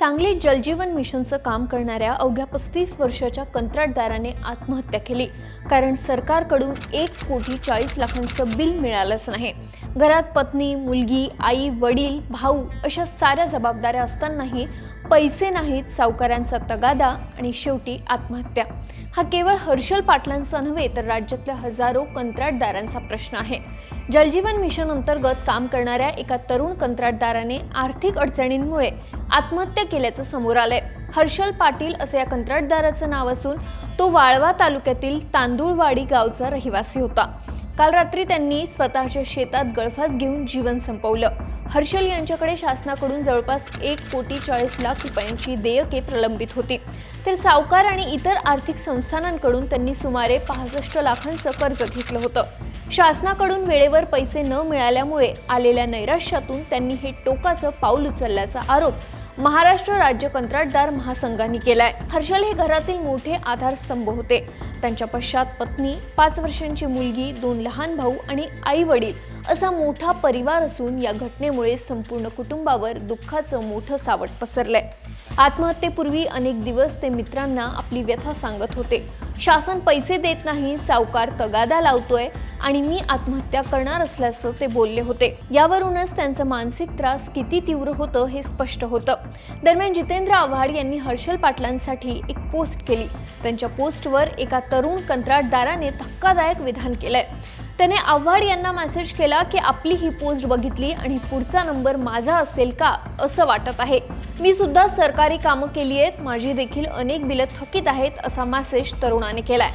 सांगलीत जलजीवन मिशनचं काम करणाऱ्या अवघ्या पस्तीस वर्षाच्या कंत्राटदाराने आत्महत्या केली. कारण सरकारकडून एक कोटी चाळीस लाखांचं बिल मिळालंच नाही. घरात पत्नी मुलगी आई वडील भाऊ अशा साऱ्या जबाबदाऱ्या असतानाही पैसे नाहीत सावकारांचा तगादा आणि शेवटी आत्महत्या. हा केवळ हर्षल पाटलांचा नव्हे तर राज्यातल्या हजारो कंत्राटदारांचा प्रश्न आहे. जलजीवन मिशन अंतर्गत काम करणाऱ्या एका तरुण कंत्राटदाराने आर्थिक अडचणींमुळे आत्महत्या केल्याचं समोर आलंय. हर्षल पाटील असं या कंत्राटदाराचं नाव असून तो वाळवा तालुक्यातील तांदूळवाडी गावचा रहिवासी होता. काल रात्री त्यांनी स्वतःच्या शेतात गळफास घेऊन जीवन संपवलं. हर्षल यांच्याकडे शासनाकडून जवळपास एक कोटी चाळीस लाख रुपयांची देयके प्रलंबित होती. तर सावकार आणि इतर आर्थिक संस्थानांकडून त्यांनी सुमारे पासष्ट लाखांचं कर्ज घेतलं होतं. शासनाकडून वेळेवर पैसे न मिळाल्यामुळे आलेल्या नैराश्यातून त्यांनी हे टोकाचं पाऊल उचलल्याचा आरोप महाराष्ट्र राज्य कंत्राटदार महासंघाने केलाय. हर्षल हे घरातील मोठे आधारस्तंभ होते. त्यांच्या पश्चात पत्नी पाच वर्षांची मुलगी दोन लहान भाऊ आणि आई वडील असा मोठा परिवार असून या घटनेमुळे संपूर्ण कुटुंबावर दुःखाचं मोठं सावट पसरलंय. आत्महत्येपूर्वी अनेक दिवस ते मित्रांना आपली व्यथा सांगत होते. शासन पैसे देत नाही सावकार तगादा लावतोय आणि मी आत्महत्या करणार असल्याचं ते बोलले होते. यावरूनच त्यांचं मानसिक त्रास किती तीव्र होतं हे स्पष्ट होतं. दरम्यान जितेंद्र आव्हाड यांनी हर्षल पाटलांसाठी एक पोस्ट केली. त्यांच्या पोस्टवर एका तरुण कंत्राटदाराने धक्कादायक विधान केलंय. त्याने आव्हाड यांना मेसेज केला की आपली ही पोस्ट बघितली आणि पुढचा नंबर माझा असेल का असं वाटत आहे. मी सुद्धा सरकारी कामं केली आहेत माझी देखील अनेक बिलं थकीत आहेत असा मेसेज तरुणाने केलाय.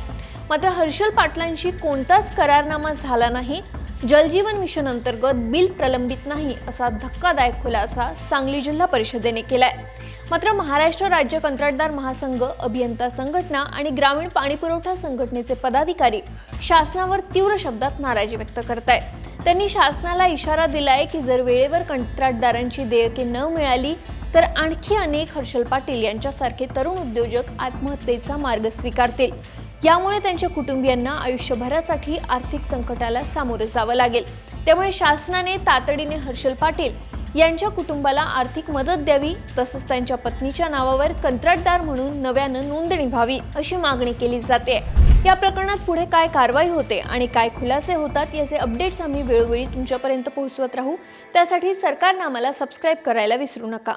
मात्र हर्षल पाटलांशी कोणताच करारनामा झाला नाही. जलजीवन मिशन अंतर्गत बिल प्रलंबित नाही असा धक्कादायक खुलासा सांगली जिल्हा परिषदेने केलाय. मात्र महाराष्ट्र राज्य कंत्राटदार महासंघ अभियंता संघटना आणि ग्रामीण पाणीपुरवठा संघटनेचे पदाधिकारी शासनावर तीव्र शब्दात नाराजी व्यक्त करत आहेत त्यांनी शासनाला इशारा दिलाय की जर वेळेवर कंत्राटदारांची देयके न मिळाली तर आणखी अनेक हर्षल पाटील यांच्यासारखे तरुण उद्योजक आत्महत्येचा मार्ग स्वीकारतील. यामुळे त्यांच्या कुटुंबियांना आयुष्यभरासाठी आर्थिक संकटाला सामोरे जावं लागेल. त्यामुळे शासनाने तातडीने हर्षल पाटील यांच्या कुटुंबाला आर्थिक मदत द्यावी तसंच त्यांच्या पत्नीच्या नावावर कंत्राटदार म्हणून नव्यानं नोंदणी व्हावी अशी मागणी केली जाते. या प्रकरणात पुढे काय कारवाई होते आणि काय खुलासे होतात याचे अपडेट्स आम्ही वेळोवेळी तुमच्यापर्यंत पोहोचवत राहू. त्यासाठी सरकारनं आम्हाला सबस्क्राईब करायला विसरू नका.